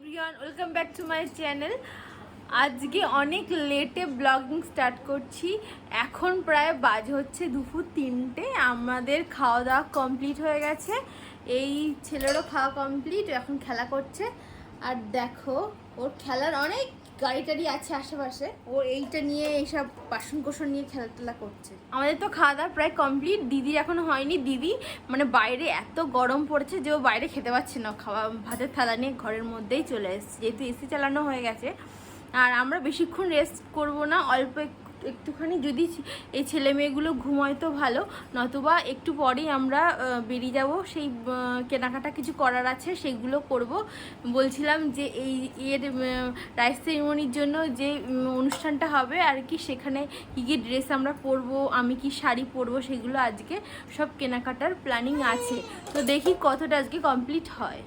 Everyone welcome back to my channel আজকে অনেক লেটে ব্লগিং স্টার্ট করছি। এখন প্রায় বাজ হচ্ছে দুপুর তিনটে। আমাদের খাওয়া দাওয়া কমপ্লিট হয়ে গেছে। এই ছেলেরও খাওয়া কমপ্লিট এখন খেলা করছে। আর দেখো, ওর খেলার অনেক গাড়ি টাড়ি আছে আশেপাশে। ও এইটা নিয়ে এইসব বাসন কোসন নিয়ে খেলাধুলা করছে। আমাদের তো খাওয়া দাওয়া প্রায় কমপ্লিট দিদির এখনও হয়নি। দিদি মানে বাইরে এত গরম পড়েছে যে ও বাইরে খেতে পাচ্ছে না। খাওয়া, ভাতের থালা নিয়ে ঘরের মধ্যেই চলে এসেছে। যেহেতু এসি চালানো হয়ে গেছে। আর আমরা বেশিক্ষণ রেস্ট করব না, অল্প একটুখানি যদি এই ছেলে মেয়েগুলো ঘুমোয় তো ভালো, নতুবা একটু পরেই আমরা বেরিয়ে যাব। সেই কেনাকাটা কিছু করার আছে, সেগুলো করব। বলছিলাম যে এই, এর রাইস সেরিমনির জন্য যে অনুষ্ঠানটা হবে আর কি, সেখানে কী কী ড্রেস আমরা পরবো, আমি কি শাড়ি পরবো, সেগুলো আজকে সব কেনাকাটার প্ল্যানিং আছে। তো দেখি কতটা আজকে কমপ্লিট হয়।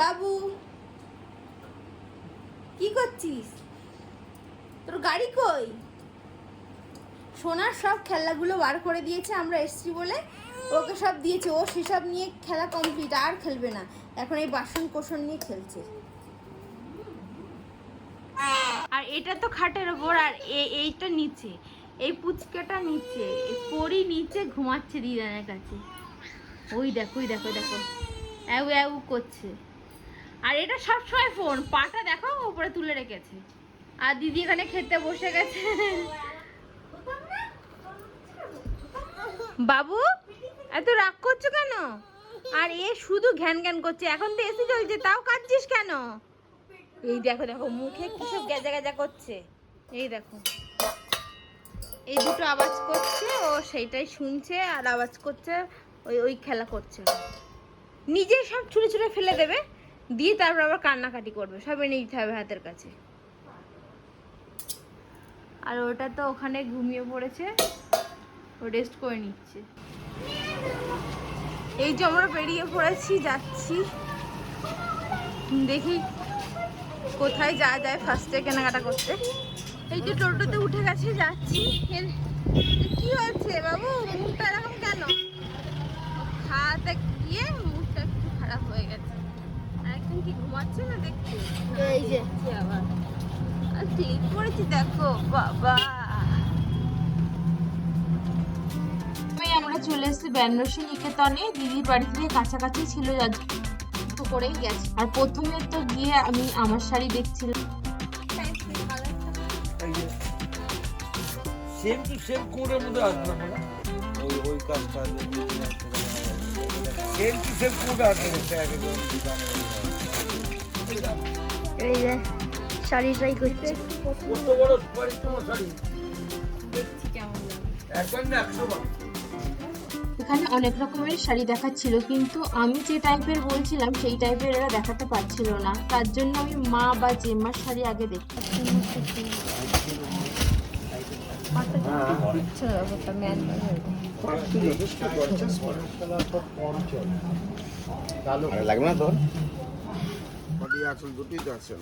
বাবু করছিস তোর গাড়ি কই? সোনার সব খেলনাগুলো বার করে দিয়েছে, আমরা এসছি বলে ওকে সব দিয়েছে। ও সেসব নিয়ে খেলা কমপ্লিট আর খেলবে না। এখন এই বাসন কোসন নিয়ে খেলছে। আর এটা তো খাটের ওপর, আর এইটা নিচে। এই পুচকাটা নিচে পরি নিচে ঘুমাচ্ছে দিদানের কাছে। ওই দেখো ওই দেখো দেখো। অ্যাউ অ্যাউ করছে। আর এটা সবসময় ফোন পাটা দেখো উপরে তুলে রেখেছে। আর দিদি এখানে খেতে বসে গেছে। বাবু, এত রাগ করছ কেন? আর এ শুধু ঘ্যান ঘ্যান করছে, এখন তো এসি চলছে তাও কাঁদছিস কেন? এই দেখো দেখো, মুখে কি সব গেজা গেজা করছে। এই দেখো, এই দুটো আওয়াজ করছে, ও সেইটাই শুনছে আর আওয়াজ করছে, ওই ওই খেলা করছে। নিজে সব ছুঁড়ে ছুঁড়ে ফেলে দেবে। দিয়ে তারপর আবার কান্নাকাটি করবে। সব এনে দিতে হবে হাতের কাছে। আর ওটা তো ওখানে ঘুমিয়ে পড়েছে। ও রেস্ট করে নিচ্ছে। এই যে আমরা বেরিয়ে পড়েছি, যাচ্ছি। দেখি কোথায় যাওয়া যায় ফার্স্টে কেনাকাটা করতে। এই যে টোটোতে উঠে গেছে, যাচ্ছি। কি হয়েছে বাবু? মুখটা এরকম কেন? খাওয়াতে গিয়ে মুখটা একটু খারাপ হয়ে গেছে। আর কি ঘুমাচ্ছে না দেখছি? এই যে। আবার? আর ঠিক করেছি দেখো বাবা। আমি আমরা চলে এসেছি বেনারসি নিকেতনে। দিদির বাড়ি থেকে কাছাকাছি ছিল যার তো করেই গেছে। আর প্রথমে তো গিয়ে আমি আমার শাড়ি দেখছিলাম। সেম টু সেম কোডের মধ্যে আসবে না? ওই ওই কাজটা সেম টু সেম কোড আসবে এই যে শাড়ি ট্রাই করছে। কত বড় সুপারি তোমার শাড়ি? দেখছি কেমন একবার না একশো বার। এখানে অনেক রকমের শাড়ি দেখাচ্ছিল কিন্তু আমি যে টাইপের বলছিলাম সেই টাইপের এরা দেখাতে পারছিল না। তার জন্য আমি মা বা জেম্মার শাড়ি আগে দেখি। লাগবে না তোর? বডি আঁচল দুটোই তো আছে।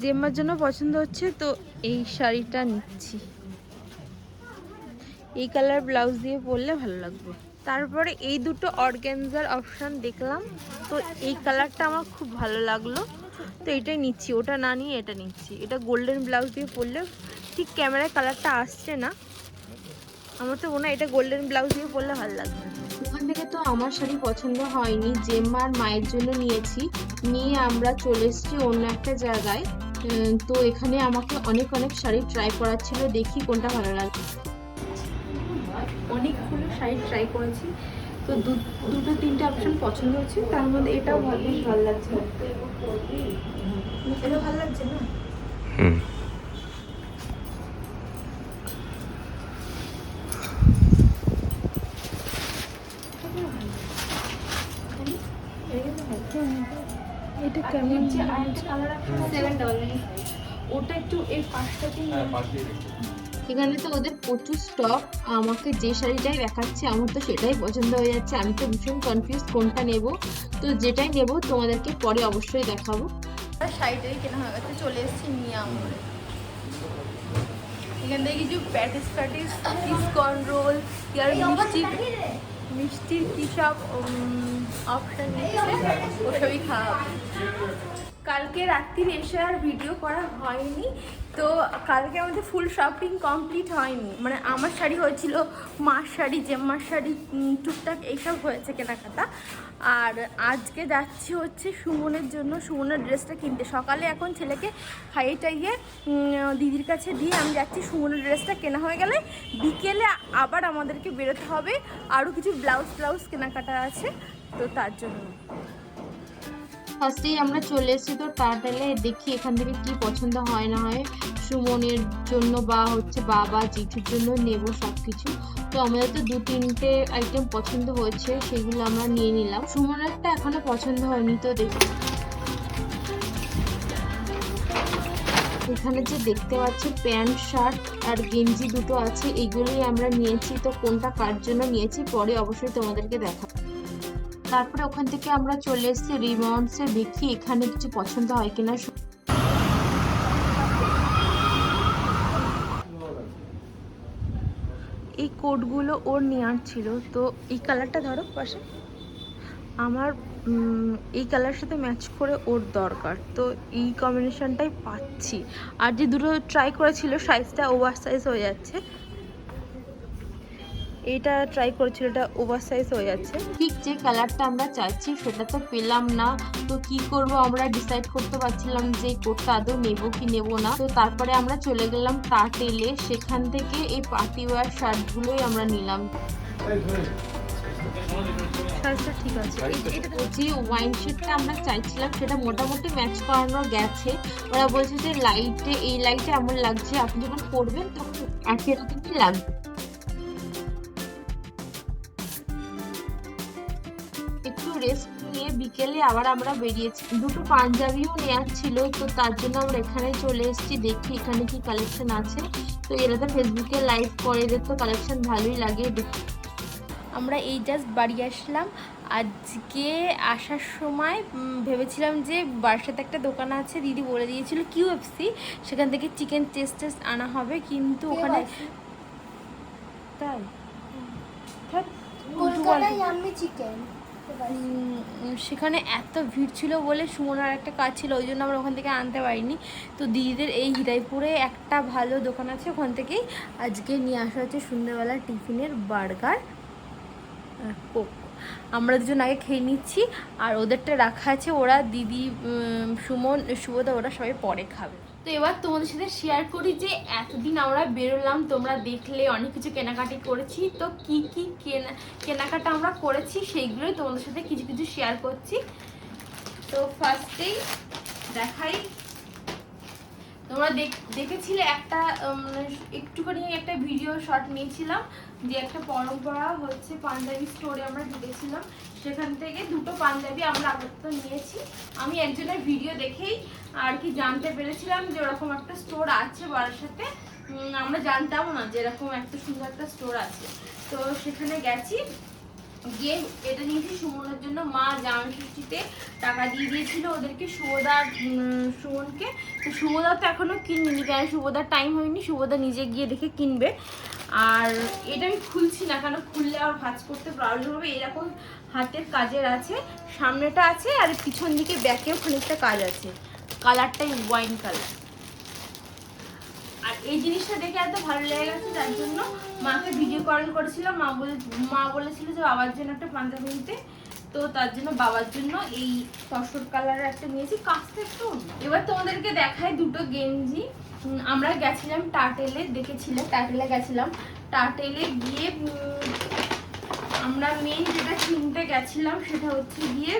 জেম্মার জন্য পছন্দ হচ্ছে, তো এই শাড়িটা নিচ্ছি। এই কালার ব্লাউজ দিয়ে পরলে ভালো লাগবে। তারপরে এই দুটো অর্গ্যানজার অপশান দেখলাম, তো এই কালারটা আমার খুব ভালো লাগল। তো এটাই নিচ্ছি, ওটা না নিয়ে এটা নিচ্ছি। এটা গোল্ডেন ব্লাউজ দিয়ে পরলে ঠিক ক্যামেরায় কালারটা আসছে না। আমার তো মনে হয় এটা গোল্ডেন ব্লাউজ দিয়ে পরলে ভালো লাগবে। ওখান থেকে তো আমার শাড়ি পছন্দ হয়নি জেম্মা আর মায়ের জন্য নিয়েছি। নিয়ে আমরা চলে এসেছি অন্য একটা জায়গায়। তো এখানে আমাকে অনেক অনেক শাড়ি ট্রাই করার ছিল, দেখি কোনটা ভালো লাগে। অনেকগুলো শাড়ি ট্রাই করেছি। তো দুটো তিনটে অপশন পছন্দ হচ্ছে তার মধ্যে এটাও ভালো ভালো লাগছে। এটা ভালো লাগছে না? সেভেন ওটা একটু দিন এখানে তো ওদের প্রচুর স্টক আমাকে যে শাড়িটাই দেখাচ্ছে আমার তো সেটাই পছন্দ হয়ে যাচ্ছে। আমি তো ভীষণ কনফিউজ কোনটা নেব। তো যেটাই নেব তোমাদেরকে পরে অবশ্যই দেখাবো। শাড়িটাই কেনা হয়ে গেছে চলে এসেছি নিয়ে আমার এখান থেকে কিছু প্যাটিস প্যাটিস কর্ন রোল ইয়ার মিষ্টি মিষ্টির কী সব অপশান নিচ্ছে ওসবই খাওয়া। কালকে রাত্রির এসে আর ভিডিও করা হয়নি। তো কালকে আমাদের ফুল শপিং কমপ্লিট হয়নি। মানে আমার শাড়ি হয়েছিল মার শাড়ি, জেম্মার শাড়ি টুকটাক এইসব হয়েছে কেনাকাটা। আর আজকে যাচ্ছি হচ্ছে সুমনের জন্য। সুমনের ড্রেসটা কিনতে। সকালে এখন ছেলেকে খাইয়ে টাইয়ে দিদির কাছে দিয়ে আমি যাচ্ছি সুমনের ড্রেসটা। কেনা হয়ে গেলে বিকেলে আবার আমাদেরকে বেরোতে হবে। আরও কিছু ব্লাউজ ব্লাউজ কেনাকাটা আছে। তো তার জন্য। ফার্স্টেই আমরা চলে এসেছি তো টাটালে দেখি এখান থেকে কি পছন্দ হয় না হয়। সুমনের জন্য বা হচ্ছে বাবা জিঠুর জন্য নেব সব কিছু তো আমাদের তো দু তিনটে আইটেম পছন্দ হয়েছে, সেগুলো আমরা নিয়ে নিলাম। সুমনেরটা এখনও পছন্দ হয়নি তো দেখি। এখানে যে দেখতে পাচ্ছি প্যান্ট, শার্ট আর গেঞ্জি দুটো আছে, এগুলোই আমরা নিয়েছি। তো কোনটা কার জন্য নিয়েছি, পরে অবশ্যই তোমাদেরকে দেখাবো। তারপরে ওখান থেকে আমরা চলে এসেছি রিমাউন্ডসে দেখি এখানে কিছু পছন্দ হয় কিনা। এই কোটগুলো ওর নেওয়ার ছিল। তো এই কালারটা ধরো পাশে। আমার এই কালারের সাথে ম্যাচ করে ওর দরকার। তো এই কম্বিনেশনটাই পাচ্ছি। আর যে দুটো ট্রাই করেছিল সাইজটা ওভার সাইজ হয়ে যাচ্ছে। এইটা ট্রাই করেছিল এটা ওভার সাইজ হয়ে যাচ্ছে। ঠিক যে কালারটা আমরা চাইছি সেটা তো পেলাম না। তো কি করব আমরা ডিসাইড করতে পারছিলাম যে এই কোটটা আদৌ নেব কি নেব না। তো তারপরে আমরা চলে গেলাম টাটেলে সেখান থেকে এই পার্টি ওয়ার শার্টগুলোই আমরা নিলাম। সাইজটা ঠিক আছে। এই- এটা তো- যে ওয়াইন শেডটা আমরা চাইছিলাম সেটা মোটামুটি ম্যাচ করানো গেছে। ওরা বলছে যে লাইটে এই লাইটে এমন লাগছে আপনি যখন পরবেন তখন একই রকমই লাগবে? রেস্ট নিয়ে বিকেলে আবার আমরা বেরিয়েছি। দুটো পাঞ্জাবিও নেওয়ার ছিল তো তার জন্য আমরা এখানে চলে এসেছি দেখি এখানে কি কালেকশন আছে। তো এরা তো ফেসবুকে লাইভ করে এদের তো কালেকশন ভালোই লাগে দেখি আমরা এই জাস্ট বাড়ি আসলাম। আজকে আসার সময় ভেবেছিলাম যে বাসাতে একটা দোকান আছে দিদি বলে দিয়েছিল কিউএফসি সেখান থেকে চিকেন টেস্ট টেস্ট আনা হবে কিন্তু ওখানে তাই। কলকাতায় আমি চিকেন সেখানে এত ভিড় ছিল বলে সুমনার একটা কাজ ছিল, ওই জন্য আমরা ওখান থেকে আনতে পারিনি। তো দিদিদের এই হৃদয়পুরে একটা ভালো দোকান আছে, ওখান থেকেই আজকে নিয়ে আসা হচ্ছে সন্ধ্যাবেলা টিফিনের বার্গার কোক। আমরা দুজন আগে খেয়ে নিচ্ছি, আর ওদেরটা রাখা আছে, ওরা দিদি সুমন শুভদা ওরা সবাই পরে খাবে। তো এবার তোমাদের সাথে শেয়ার করি যে এতদিন আমরা বেরোলাম, তোমরা দেখলে অনেক কিছু কেনাকাটি করেছি। তো কি কি কেনা, কেনাকাটা আমরা করেছি সেইগুলোই তোমাদের সাথে কিছু কিছু শেয়ার করছি। তো ফার্স্টেই দেখাই। তোমরা দেখ- দেখেছিলে একটা একটুখানি একটা ভিডিও শট নিয়েছিলাম, যে একটা পরম্পরা হচ্ছে পাঞ্জাবি স্টোরে আমরা ঢুকেছিলাম। সেখান থেকে দুটো পাঞ্জাবি আমরা আগত নিয়েছি। আমি একজনের ভিডিও দেখেই আর কি জানতে পেরেছিলাম যে ওরকম একটা স্টোর আছে বারাসাতে। আমরা জানতামও না যে এরকম একটা সুন্দর একটা স্টোর আছে। তো সেখানে গেছি। গিয়ে এটা নিয়েছি সুমনের জন্য। মা জামাই ষষ্ঠীতে টাকা দিয়ে দিয়েছিল ওদেরকে সুভদার সুমনকে। তো সুভদা তো এখনও কিনিনি, কেন সুভদার টাইম হয়নি সুভদা নিজে গিয়ে দেখে কিনবে। আর এটা আমি খুলছি না, কেন খুললে আর ভাজ করতে প্রবলেম হবে? এরকম হাতের কাজের আছে, সামনেটা আছে আর পিছন দিকে ব্যাকেও খানিকটা কাজ আছে। কালারটাই ওয়াইন কালার আর এই জিনিসটা দেখে এত ভালো লেগে গেছে, তার জন্য মাকে ভিডিও কল করেছিলাম। মা বলে, মা বলেছিল যে বাবার জন্য একটা পাঞ্জাবি নিতে তো তার জন্য বাবার জন্য এই তসর কালারের একটা নিয়েছি কাজটা একটু এবার তোমাদেরকে দেখাই দুটো গেঞ্জি। আমরা গেছিলাম টাটেলে, দেখেছিলে, টাটেলে গেছিলাম। টাটেলে গিয়ে আমরা মেন যেটা কিনতে গেছিলাম সেটা হচ্ছে গিয়ে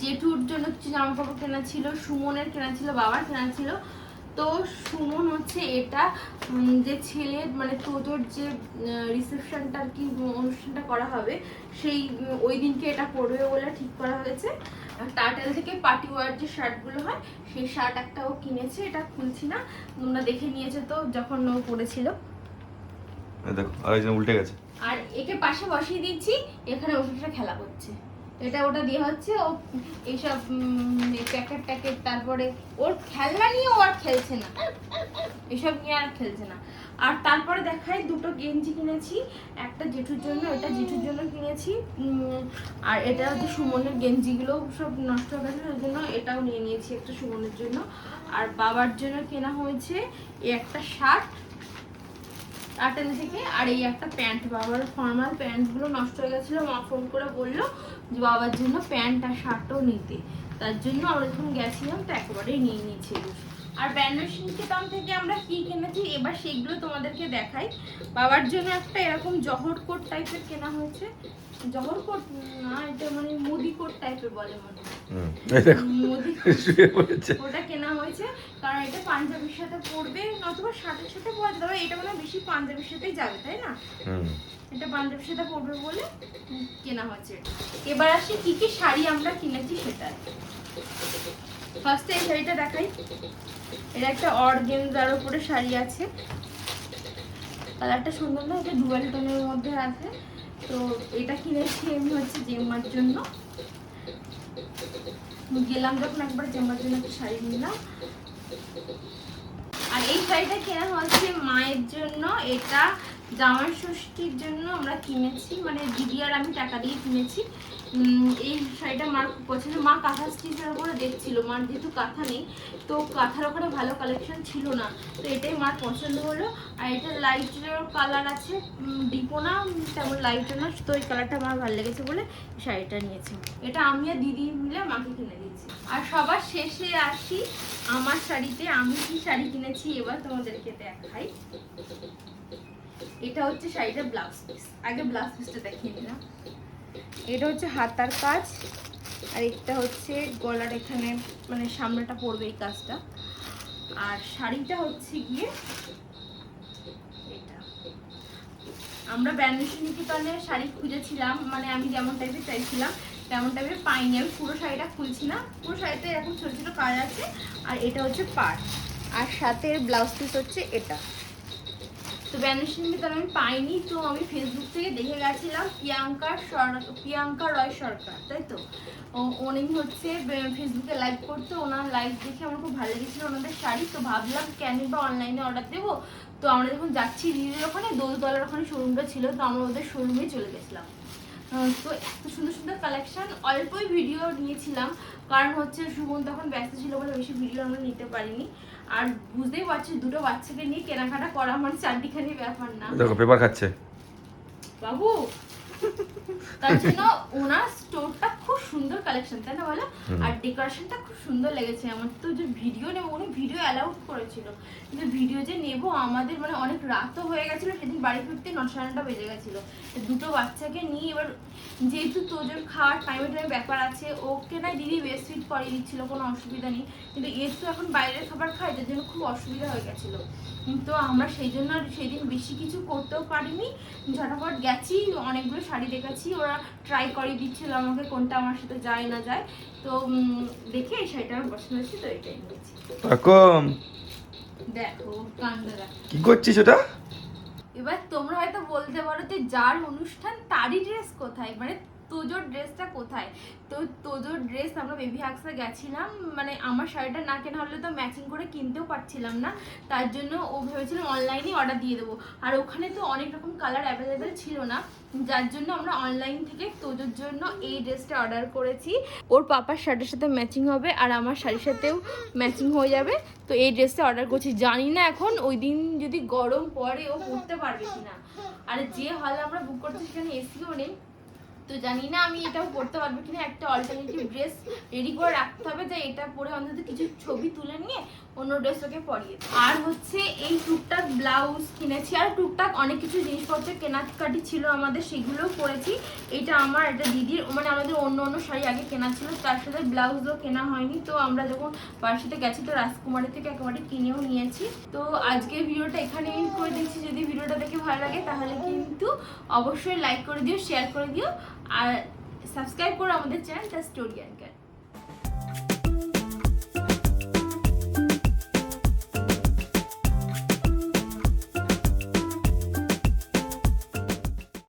জেঠুর জন্য কিছু জামা কাপড় কেনা ছিল, সুমনের কেনা ছিল, বাবার কেনা ছিল। তো সুমন হচ্ছে এটা যে ছেলের মানে তোজোর যে রিসেপশনটা আর কি অনুষ্ঠানটা করা হবে সেই ওই দিনকে এটা পরবে বলে ঠিক করা হয়েছে। টাটেল থেকে পার্টি ওয়ার যে শার্টগুলো হয় সেই শার্ট একটা ও কিনেছে এটা খুলছি না তোমরা দেখে নিয়েছে তো যখন ও পরেছিল। এই দেখো আরেকজন উল্টে গেছে। আর একে পাশে বসিয়ে দিচ্ছি এখানে ওষুধটা খেলা করছে। এটা ওটা দিয়ে হচ্ছে ও এইসব প্যাকেট ট্যাকেট, তারপরে ওর খেলনা নিয়ে ও আর খেলছে না। এসব নিয়ে আর খেলছে না। আর তারপরে দেখায় দুটো গেঞ্জি কিনেছি, একটা জেঠুর জন্য এটা জেঠুর জন্য কিনেছি আর এটা হচ্ছে সুমনের গেঞ্জিগুলো সব নষ্ট হয়ে গেছে, ওই জন্য এটাও নিয়ে নিয়েছি একটা সুমনের জন্য। আর বাবার জন্য কেনা হয়েছে একটা শার্ট আটেল থেকে আর এই একটা প্যান্ট বাবার ফর্মাল প্যান্টগুলো নষ্ট হয়ে গেছিল। মা ফোন করে বলল যে বাবার জন্য প্যান্ট আর শার্টও নিতে। তার জন্য আমরা যখন গেছিলাম তো একেবারেই নিয়ে নিয়েছি আর ব্যান্ডেশনকেতন থেকে আমরা কি কিনেছি এবার সেগুলো তোমাদেরকে দেখাই। বাবার জন্য একটা এরকম জহর কোট টাইপের কেনা হয়েছে। জহর কোট? না এটা মানে মুদি কোট টাইপের বলে মনে হয়। ওটা কেনা পাঞ্জাবির সাথে পরবে নতুবা শার্টের সাথে পরা যেতে পারে এটা মানে বেশি পাঞ্জাবির সাথেই যাবে তাই না? এটা পাঞ্জাবির সাথে পরবে বলে কেনা হয়েছে। এবার আসি কি কি শাড়ি আমরা কিনেছি সেটা। ফার্স্টে এই শাড়িটা দেখাই। এটা একটা অর্গেনজার উপরে শাড়ি আছে। কালারটা সুন্দর না? এটা ডুয়াল টোনের মধ্যে আছে। তো এটা কিনেছি আমি হচ্ছে জেম্মার জন্য। গেলাম যখন একবার জেম্মার জন্য একটা শাড়ি নিলাম। আর এই শাড়িটা কেনা হচ্ছে মায়ের জন্য। এটা জামাই ষষ্ঠীর জন্য আমরা কিনেছি। মানে দিদি আর আমি টাকা দিয়ে কিনেছি। এই শাড়িটা মার খুব পছন্দ মা কাঁথা স্টিচের উপরে দেখছিল। মার যেহেতু কাঁথা নেই, তো কাঁথার ওখানে ভালো কালেকশন ছিল না। তো এটাই মার পছন্দ হলো। আর এটা লাইটের কালার আছে। ডিপো না তেমন লাইটও না তো এই কালারটা আমার ভালো লেগেছে বলে শাড়িটা নিয়েছি। এটা আমি আর দিদি মিলে মাকে কিনে দিয়েছি। আর সবার শেষে আসি আমার শাড়িতে। আমি কি শাড়ি কিনেছি এবার তোমাদেরকে দেখাই। এটা হচ্ছে শাড়িটা ব্লাউজ পিস আগে ব্লাউজ পিসটা দেখিয়ে নিলাম। এটা হচ্ছে হাতার কাজ, আর এটা হচ্ছে গলার এখানে মানে সামনেটা পড়বে এই কাজটা। আর শাড়িটা হচ্ছে গিয়ে এটা। আমরা ব্যান্ডেশন নিকেতনে শাড়ি খুঁজেছিলাম মানে আমি যেমন টাইপের চাইছিলাম, তেমন টাইপের পাইনি। আমি পুরো শাড়িটা খুলছি না, পুরো শাড়িতে এরকম ছোটো ছোটো কাজ আছে, আর এটা হচ্ছে পাট। আর সাথে ব্লাউজ পিস হচ্ছে এটা। তো ব্যান্ডেশন নিকেতন আমি পাইনি, তো আমি ফেসবুক থেকে দেখে গেছিলাম প্রিয়াঙ্কা সরকার প্রিয়াঙ্কা রয় সরকার, তাই তো? উনি হচ্ছে ফেসবুকে লাইভ করতে, ওনার লাইভ দেখে আমার খুব ভালো লেগেছিলো ওনাদের শাড়ি, তো ভাবলাম কেন বা অনলাইনে অর্ডার দেবো? তো আমরা যখন যাচ্ছি দিদির ওখানে, দোলতলার ওখানে শোরুমটা ছিল, তো আমরা ওদের শোরুমে চলে গেছিলাম। তো এত সুন্দর সুন্দর কালেকশন অল্পই ভিডিও নিয়েছিলাম, কারণ হচ্ছে সুমন তখন ব্যস্ত ছিল বলে বেশি ভিডিও আমরা নিতে পারিনি। আর বুঝতেই পারছি দুটো বাচ্চাকে নিয়ে কেনাকাটা করা মানে চারটিখানি ব্যাপার না। দেখো পেপার খাচ্ছে। বাবু তার জন্য ওনার স্টোরটা খুব সুন্দর কালেকশন তাই না বলো? আর ডেকোরেশনটা খুব সুন্দর লেগেছে। আমার তো যে ভিডিও নেব উনি ভিডিও অ্যালাউড করেছিল। কিন্তু ভিডিও যে নেব আমাদের মানে অনেক রাতও হয়ে গেছিল সেদিন বাড়ি ফিরতে নটা নটা বেজে গেছিল। দুটো বাচ্চাকে নিয়ে এবার যেহেতু তোদের খাওয়ার টাইমে টাইমে ব্যাপার আছে ওকে না দিদি বেস্ট ফিট করিয়ে দিচ্ছিল কোনো অসুবিধা নেই। কিন্তু এর তো এখন বাইরের খাবার খায় যার জন্য খুব অসুবিধা হয়ে গেছিল। তো আমরা সেই জন্য সেদিন বেশি কিছু করতেও পারিনি। ঝটাফট গেছি অনেকগুলো শাড়ি দেখাচ্ছি ওরা ট্রাই করে দিচ্ছিল আমাকে কোনটা আমার সাথে যায় না যায়। তো দেখে এই শাড়িটা আমার পছন্দ হয়েছে তো এটাই নিয়েছি দেখো কান্দা কি করছিস ওটা? এবার তোমরা হয়তো বলতে পারো যে যার অনুষ্ঠান তারই ড্রেস কোথায়? মানে তোজোর ড্রেসটা কোথায়? তো তোজোর ড্রেস আমরা বেবি হাক্সে গেছিলাম মানে আমার শাড়িটা না কেনা হলে তো ম্যাচিং করে কিনতেও পারছিলাম না, তার জন্য ও ভেবেছিলাম অনলাইনে অর্ডার দিয়ে দেবো। আর ওখানে তো অনেক রকম কালার অ্যাভেলেবেল ছিল না, যার জন্য আমরা অনলাইন থেকে তোজোর জন্য এই ড্রেসটা অর্ডার করেছি। ওর পাপার শার্টের সাথে ম্যাচিং হবে আর আমার শাড়ির সাথেও ম্যাচিং হয়ে যাবে, তো এই ড্রেসটা অর্ডার করছি। জানি না এখন ওই দিন যদি গরম পরে ও পরতে পারবে কিনা। আর যে হলে আমরা বুক করছি সেখানে এসিও নেই। তো জানি না আমি এটাও করতে পারব কিনা, একটা অল্টারনেটিভ ড্রেস রেডি করে রাখতে হবে যে এটা পরে অন্তত কিছু ছবি তুলে নিয়ে অন্য ড্রেস ওকে পরিয়ে। আর হচ্ছে এই টুকটাক ব্লাউজ কিনেছি, আর টুকটাক অনেক কিছু জিনিসপত্র কেনাকাটি ছিল আমাদের, সেগুলোও করেছি এটা আমার, এটা দিদির মানে আমাদের অন্য অন্য শাড়ি আগে কেনা ছিল, তার সাথে ব্লাউজও কেনা হয়নি। তো আমরা যখন বার্ষিতে গেছি, তো রাজকুমারী থেকে একেবারে কিনেও নিয়েছি। তো আজকের ভিডিওটা এখানে করে দিচ্ছি। যদি ভিডিওটা দেখে ভালো লাগে, তাহলে কিন্তু অবশ্যই লাইক করে দিও শেয়ার করে দিও। আর সাবস্ক্রাইব করো আমাদের চ্যানেল দ্য স্টোরি অ্যাঙ্কার